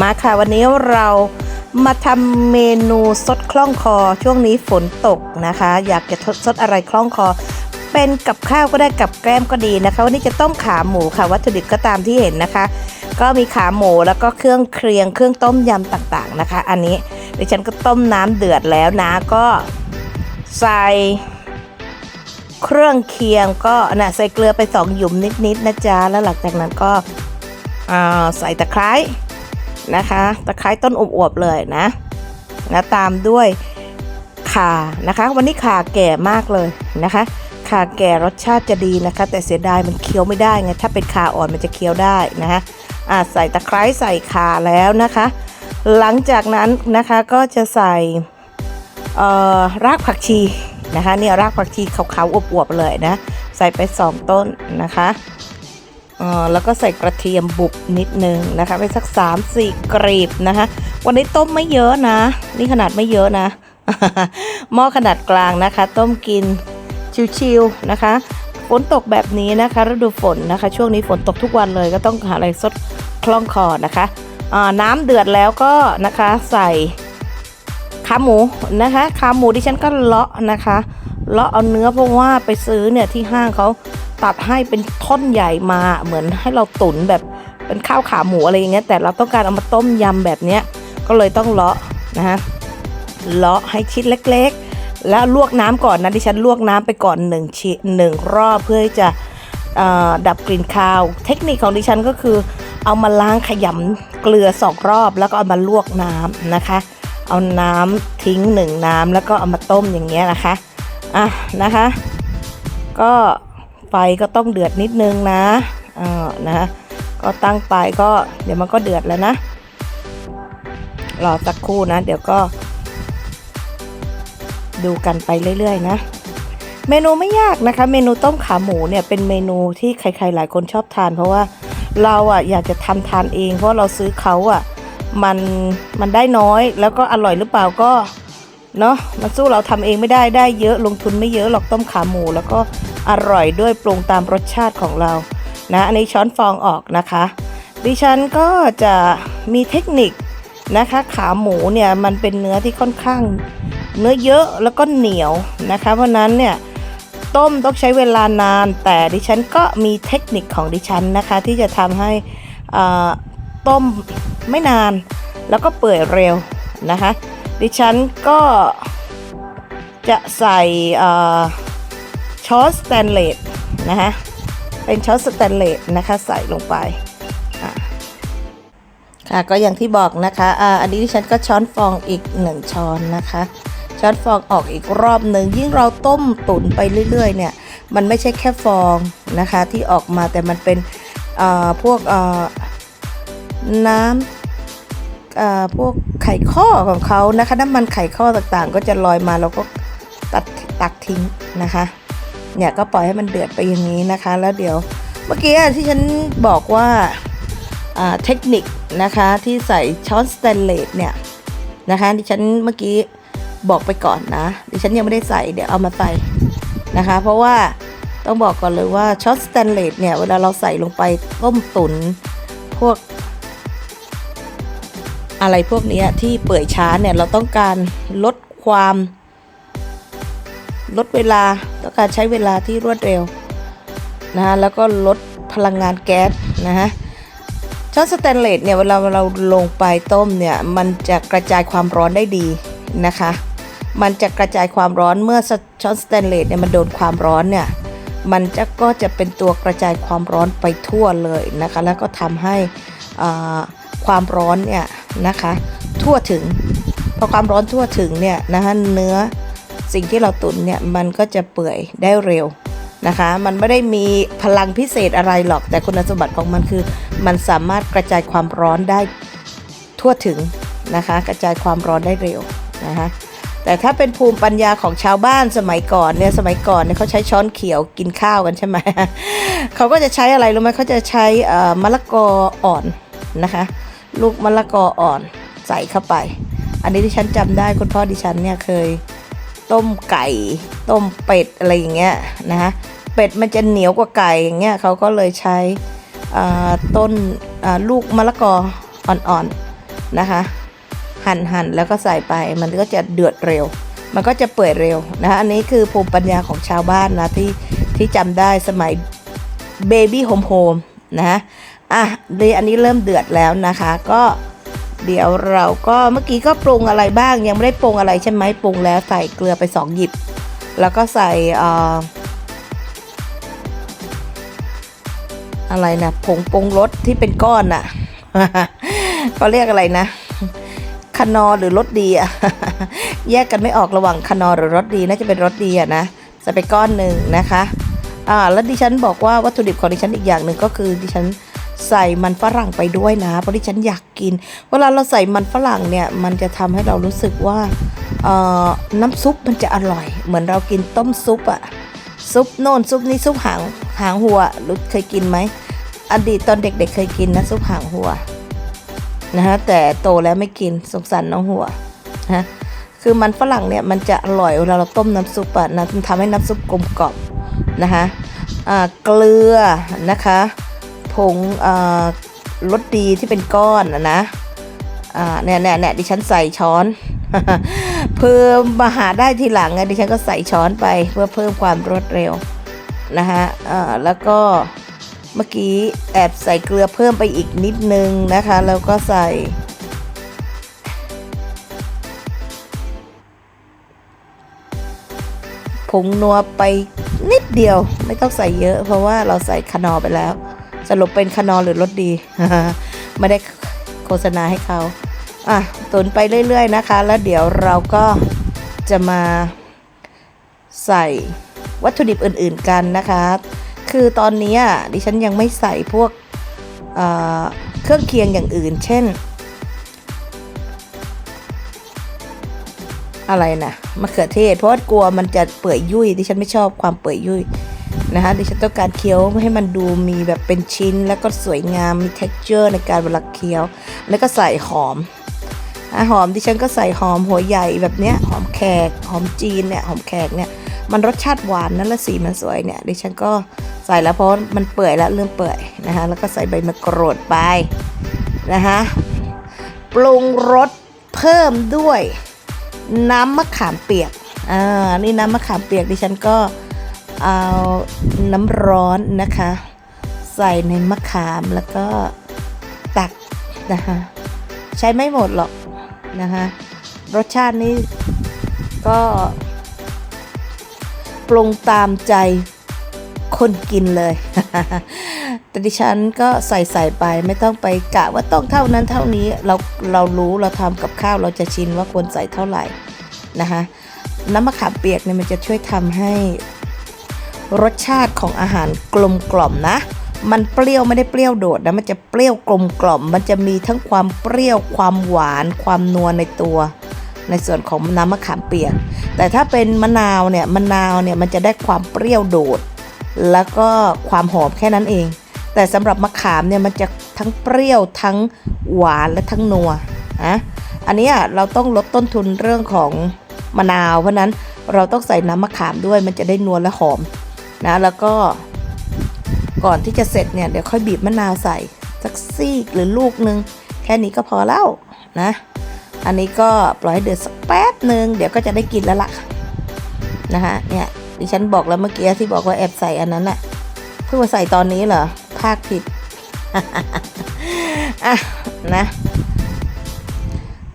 มาค่ะวันนี้เรามาทำเมนูซดคล่องคอช่วงนี้ฝนตกนะคะ อยากจะทดซดอะไรคล่องคอ เป็นกับข้าวก็ได้กับแกล้มก็ดีนะคะ วันนี้จะต้มขาหมูค่ะวัตถุดิบก็ตามที่เห็นนะคะ ก็มีขาหมูแล้วก็เครื่องเคียงเครื่องต้มยำต่างๆนะคะ อันนี้ดิฉันก็ต้มน้ำเดือดแล้วนะก็ใส่เครื่องเคียงก็นะใส่เกลือไปสองหยุมนิดๆนะจ๊ะแล้วหลังจากนั้นก็ใส่ตะไคร้ นะคะตะไคร้ต้นอวบๆเลยนะนะตามด้วยข่านะคะ วันนี้ข่าแก่มากเลยนะคะข่าแก่รสชาติจะดีนะคะ แต่เสียดายมันเคี้ยวไม่ได้ไงถ้าเป็นข่าอ่อนมันจะเคี้ยวได้นะคะอาใส่ตะไคร้ใส่ข่าแล้วนะคะ หลังจากนั้นนะคะก็จะใส่รากผักชีนะคะเนี่ยรากผักชีขาวๆอวบๆเลยนะ ใส่ไป 2 ต้นนะคะ แล้วก็ใส่กระเทียมบุบนิดนึงนะคะไปสัก 3-4 กรีบนะคะ วันนี้ต้มไม่เยอะนะ นี่ขนาดไม่เยอะนะ หม้อขนาดกลางนะคะ ต้มกินชิวๆนะคะฝนตกแบบนี้นะคะฤดูฝนนะคะ ช่วงนี้ฝนตกทุกวันเลยก็ต้องหาอะไรซดคล่องคอนะคะน้ำเดือดแล้วก็นะคะใส่ขาหมูนะคะขาหมูดิฉันก็เลาะนะคะ เลาะเอาเนื้อเพราะว่าไปซื้อเนี่ยที่ห้างเขาตัดให้เป็นท่อนใหญ่มาเหมือนให้เราตุ๋นแบบเป็นข้าวขาหมูอะไรอย่างเงี้ยแต่เราต้องการเอามาต้มยำแบบเนี้ยก็เลยต้องเลาะนะคะเลาะให้ชิ้นเล็กๆ แล้วลวกน้ำก่อนนะดิฉันลวกน้ำไปก่อนหนึ่งชิ้นหนึ่งรอบเพื่อจะดับกลิ่นคาว เทคนิคของดิฉันก็คือ เอามาล้างขยำเกลือสองรอบ แล้วก็เอามาลวกน้ำนะคะ เอาน้ำทิ้งหนึ่งน้ำแล้วก็เอามาต้มอย่างเงี้ยนะคะ อะนะคะ ก็ไฟก็ต้องเดือดนิดนึงนะเออนะก็ตั้งไปก็เดี๋ยวมันก็เดือดแล้วนะรอสักครู่นะ เดี๋ยวก็ ดูกันไปเรื่อยๆนะ เมนูไม่ยากนะคะ เมนูต้มขาหมูเนี่ยเป็นเมนูที่ใครๆหลายคนชอบทาน เพราะว่าเราอะอยากจะทำทานเอง เพราะเราซื้อเขาอะมันมันได้น้อยแล้วก็อร่อยหรือเปล่าก็ เนาะมันสู้เราทำเองไม่ได้ได้เยอะลงทุนไม่เยอะหรอกต้มขาหมู แล้วก็อร่อยด้วยปรุงตามรสชาติของเรานะอันนี้ช้อนฟองออกนะคะ ดิฉันก็จะมีเทคนิคนะคะ ขาหมูเนี่ยมันเป็นเนื้อที่ค่อนข้าง เนื้อเยอะแล้วก็เหนียวนะคะ เพราะนั้นเนี่ยต้มต้องใช้เวลานาน แต่ดิฉันก็มีเทคนิคของดิฉันนะคะ ที่จะทำให้ต้มไม่นาน แล้วก็เปื่อยเร็วนะคะ ดิฉันก็จะใส่ช้อนสแตนเลสนะคะเป็นช้อนสแตนเลสนะคะใส่ลงไปค่ะก็อย่างที่บอกนะคะอ่าอันนี้ดิฉันก็ช้อนฟองอีกหนึ่งช้อนนะคะ ช้อนฟองออกอีกรอบหนึ่งยิ่งเราต้มตุ๋นไปเรื่อยๆเนี่ยมันไม่ใช่แค่ฟองนะคะที่ออกมาแต่มันเป็นพวกน้ำพวก ไข่ข้อของเขานะคะ น้ำมันไข่ข้อต่างๆ ก็จะลอยมาเราก็ตัดตักทิ้งนะคะ เนี่ยก็ปล่อยให้มันเดือดไปอย่างนี้นะคะ แล้วเดี๋ยวเมื่อกี้ที่ฉันบอกว่าเทคนิคนะคะที่ใส่ช้อนสแตนเลสเนี่ยนะคะดิฉันเมื่อกี้บอกไปก่อนนะดิฉันยังไม่ได้ใส่เดี๋ยวเอามาใส่นะคะ เพราะว่าต้องบอกก่อนเลยว่าช็อตสแตนเลสเนี่ยเวลาเราใส่ลงไปต้มตุนพวก อะไรพวกนี้ที่เปื่อยช้าเนี่ยเราต้องการลดความลดเวลาต้องการใช้เวลาที่รวดเร็วนะฮะแล้วก็ลดพลังงานแก๊สนะฮะช้อนสแตนเลสเนี่ยเวลาเราลงไปต้มเนี่ยมันจะกระจายความร้อนได้ดีนะคะ มันจะกระจายความร้อนเมื่อช้อนสแตนเลสเนี่ยมันโดนความร้อนเนี่ยมันจะก็จะเป็นตัวกระจายความร้อนไปทั่วเลยนะคะ แล้วก็ทำให้อ่าความร้อนเนี่ย นะคะ ทั่วถึง พอความร้อนทั่วถึงเนี่ยนะคะเนื้อสิ่งที่เราตุ๋นเนี่ยมันก็จะเปื่อยได้เร็วนะคะ มันไม่ได้มีพลังพิเศษอะไรหรอกแต่คุณสมบัติของมันคือ มันสามารถกระจายความร้อนได้ทั่วถึงนะคะ กระจายความร้อนได้เร็วนะคะแต่ถ้าเป็นภูมิปัญญาของชาวบ้านสมัยก่อนเนี่ยสมัยก่อนเนี่ยเขาใช้ช้อนเขียวกินข้าวกันใช่ไหมเขาก็จะใช้อะไรรู้ไหมเขาจะใช้มะละกออ่อนนะคะ ลูกมะละกออ่อนใส่เข้าไป อันนี้ที่ฉันจำได้คุณพ่อดิฉันเนี่ยเคย ต้มไก่ ต้มเป็ดอะไรอย่างเงี้ยนะคะเป็ดมันจะเหนียวกว่าไก่อย่างเงี้ยเขาก็เลยใช้ต้นลูกมะละกออ่อนๆนะคะ หั่นหั่นแล้วก็ใส่ไปมันก็จะเดือดเร็ว มันก็จะเปื่อยเร็วนะคะอันนี้คือภูมิปัญญาของชาวบ้านนะที่ที่จำได้สมัยเบบี้โฮมโฮมนะ อะเดี๋ยอันนี้เริ่มเดือดแล้วนะคะ ก็เดี๋ยวเราก็เมื่อกี้ก็ปรุงอะไรบ้างยังไม่ได้ปรุงอะไรใช่ไหมปรุงแล้วใส่เกลือไปสองหยิบ แล้วก็ใส่อ่ออะไรนะผงปรุงรสที่เป็นก้อนน่ะเขาเรียกอะไรนะคนอหรือรสดีอะแยกกันไม่ออกระหว่างคนอหรือรสดีน่าจะเป็นรสดีอะนะใส่ไปก้อนหนึ่งนะคะอ่าแล้วดิฉันบอกว่าวัตถุดิบของดิฉันอีกอย่างหนึ่งก็คือดิฉัน ใส่มันฝรั่งไปด้วยนะ เพราะดิฉันอยากกิน เวลาเราใส่มันฝรั่งเนี่ย มันจะทำให้เรารู้สึกว่าน้ำซุปมันจะอร่อย เหมือนเรากินต้มซุปอะซุปโน่นซุปนี้ซุปหางหางหัวรู้เคยกินไหมอดีตตอนเด็กๆเคยกินนะซุปหางหัวนะฮะแต่โตแล้วไม่กินสงสารน้องหัวนะฮะคือมันฝรั่งเนี่ยมันจะอร่อยเวลาเราต้มน้ำซุปอะนะมันทำให้น้ำซุปกลมกล่อมนะคะเกลือนะคะ ผงรสดีที่เป็นก้อนนะนะเนี่ยเนี่ยเนี่ยดิฉันใส่ช้อน เพิ่มมาหาได้ทีหลังไงดิฉันก็ใส่ช้อนไปเพื่อเพิ่มความรวดเร็วนะคะแล้วก็เมื่อกี้แอบใส่เกลือเพิ่มไปอีกนิดนึงนะคะ แล้วก็ใส่ ผงนัวไปนิดเดียวไม่ต้องใส่เยอะ เพราะว่าเราใส่คนอไปแล้ว รุปเป็นคนอร์หรือรสดีไม่ได้โฆษณาให้เขาอะตุนไปเรื่อย ๆ นะคะ แล้วเดี๋ยวเราก็จะมาใส่วัตถุดิบอื่น ๆกันนะคะ คือตอนนี้ดิฉันยังไม่ใส่พวกเเครื่องเคียงอย่างอื่น เช่น อะไรนะมะเขือเทศเพราะกลัวมันจะเปื่อยยุ่ยดิฉันไม่ชอบความเปื่อยยุ่ย นะคะดิฉันต้องการเคี้ยวให้มันดูมีแบบเป็นชิ้น แล้วก็สวยงามมี texture ในการเวลาเคี้ยว แล้วก็ใส่หอมอะหอมดิฉันก็ใส่หอมหัวใหญ่แบบเนี้ยหอมแขกหอมจีนเนี่ยหอมแขกเนี่ยมันรสชาติหวานนั่นละสีมันสวยเนี่ยดิฉันก็ใส่แล้วเพราะมันเปื่อยแล้วเริ่มเปื่อยนะคะแล้วก็ใส่ใบมะกรูดไปนะคะปรุงรสเพิ่มด้วยน้ำมะขามเปียกอ่านี่น้ำมะขามเปียกดิฉันก็ เอาน้ำร้อนนะคะ ใส่ในมะขามแล้วก็ตักนะคะ ใช้ไม่หมดหรอกนะคะ รสชาตินี้ก็ปรุงตามใจคนกินเลย แต่ดิฉันก็ใส่ใส่ไปไม่ต้องไปกะว่าต้องเท่านั้นเท่านี้เราเรารู้เราทำกับข้าวเราจะชินว่าควรใส่เท่าไหร่นะคะน้ำมะขามเปียกเนี่ยมันจะช่วยทำให้ รสชาติของอาหารกลมกล่อมนะ มันเปรี้ยวไม่ได้เปรี้ยวโดดนะ มันจะเปรี้ยวกลมกล่อม มันจะมีทั้งความเปรี้ยว ความหวาน ความนัวในตัว ในส่วนของน้ำมะขามเปียก แต่ถ้าเป็นมะนาวเนี่ย มะนาวเนี่ยมันจะได้ความเปรี้ยวโดด แล้วก็ความหอมแค่นั้นเอง แต่สำหรับมะขามเนี่ยมันจะทั้งเปรี้ยวทั้งหวานและทั้งนัวนะอันนี้เราต้องลดต้นทุนเรื่องของมะนาว เพราะนั้นเราต้องใส่น้ำมะขามด้วยมันจะได้นัวและหอม นะแล้วก็ก่อนที่จะเสร็จเนี่ยเดี๋ยวค่อยบีบมะนาวใส่สักซีกหรือลูกนึง แค่นี้ก็พอแล้วนะ อันนี้ก็ปล่อยให้เดือดสักแป๊บหนึ่งเดี๋ยวก็จะได้กินแล้วล่ะนะคะเนี่ยดิฉันบอกแล้วเมื่อกี้ที่บอกว่าแอบใส่อันนั้นน่ะเพิ่งมาใส่ตอนนี้เหรอภาคผิดอะนะ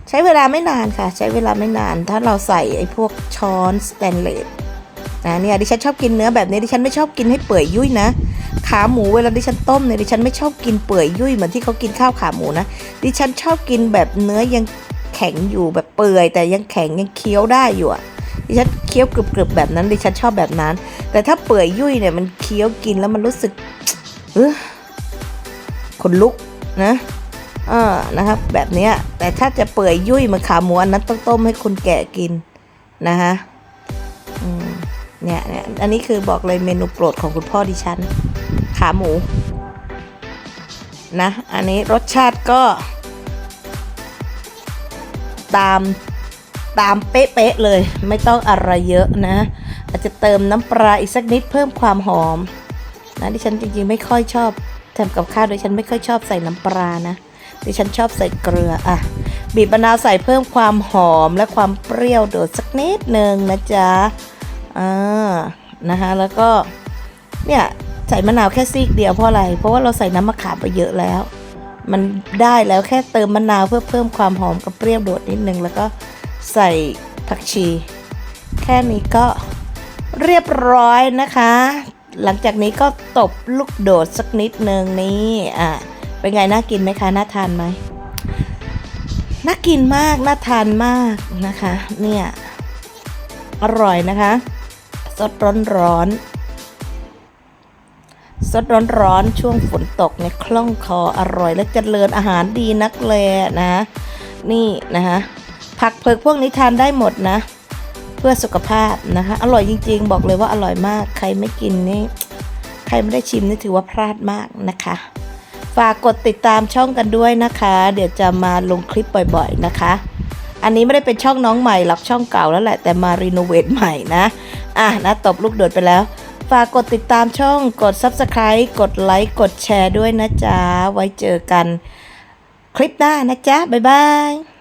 ใช้เวลาไม่นานค่ะ ใช้เวลาไม่นาน ถ้าเราใส่ไอ้พวกช้อนสแตนเลส นะเนี่ยดิฉันชอบกินเนื้อแบบนี้ดิฉันไม่ชอบกินให้เปื่อยยุ่ยนะ ขาหมูเวลาดิฉันต้มเนี่ยดิฉันไม่ชอบกินเปื่อยยุ่ยเหมือนที่เขากินข้าวขาหมูนะ ดิฉันชอบกินแบบเนื้อยังแข็งอยู่แบบเปื่อย แต่ยังแข็งยังเคี้ยวได้อยู่อะดิฉันเคี้ยวกรึบๆแบบนั้นดิฉันชอบแบบนั้น แต่ถ้าเปื่อยยุ่ยเนี่ยมันเคี้ยวกินแล้วมันรู้สึกเออขนลุกนะเออนะครับแบบเนี้ยแต่ถ้าจะเปื่อยยุ่ยเหมือนขาหมูอันนั้นต้องต้มให้คนแก่กินนะคะ เนี่ยเนี่ยอันนี้คือบอกเลยเมนูโปรดของคุณพ่อดิฉัน ขาหมู นะ อันนี้รสชาติก็ ตามตามเป๊ะๆเลย ไม่ต้องอะไรเยอะนะ อาจจะเติมน้ำปลาอีกสักนิดเพิ่มความหอม นะดิฉันจริงๆไม่ค่อยชอบทำกับข้าวดิฉันไม่ค่อยชอบใส่น้ำปลานะดิฉันชอบใส่เกลืออะบีบมะนาวใส่เพิ่มความหอมและความเปรี้ยวโดดสักนิดนึงนะจ๊ะ อ่านะคะแล้วก็เนี่ยใส่มะนาวแค่ซีกเดียวเพราะอะไร เพราะว่าเราใส่น้ำมะขามไปเยอะแล้ว มันได้แล้วแค่เติมมะนาวเพื่อเพิ่มความหอมกับเปรี้ยวโดดนิดนึง แล้วก็ใส่ผักชี แค่นี้ก็เรียบร้อยนะคะ หลังจากนี้ก็ตบลูกโดดสักนิดนึงนี่อะเป็นไงน่ากินไหมคะน่าทานไหมน่ากินมากน่าทานมากนะคะ เนี่ยอร่อยนะคะ สดร้อนร้อนสดร้อนร้อนช่วงฝนตกในคล่องคออร่อยและเจริญอาหารดีนักเลยนะนี่นะคะผักเผือกพวกนี้ทานได้หมดนะ เพื่อสุขภาพนะคะอร่อยจริง ๆ บอกเลยว่าอร่อยมาก ใครไม่กินนี่ใครไม่ได้ชิมนี่ถือว่าพลาดมากนะคะ ฝากกดติดตามช่องกันด้วยนะคะ เดี๋ยวจะมาลงคลิปบ่อยๆนะคะ อันนี้ไม่ได้เป็นช่องน้องใหม่หรอกช่องเก่าแล้วแหละแต่มารีโนเวทใหม่นะ อะนะตบลูกโดดไปแล้ว ฝากกดติดตามช่องกด Subscribe กดไลค์กดแชร์ด้วยนะจ๊ะ ไว้เจอกัน คลิปหน้านะจ๊ะ บ๊ายบาย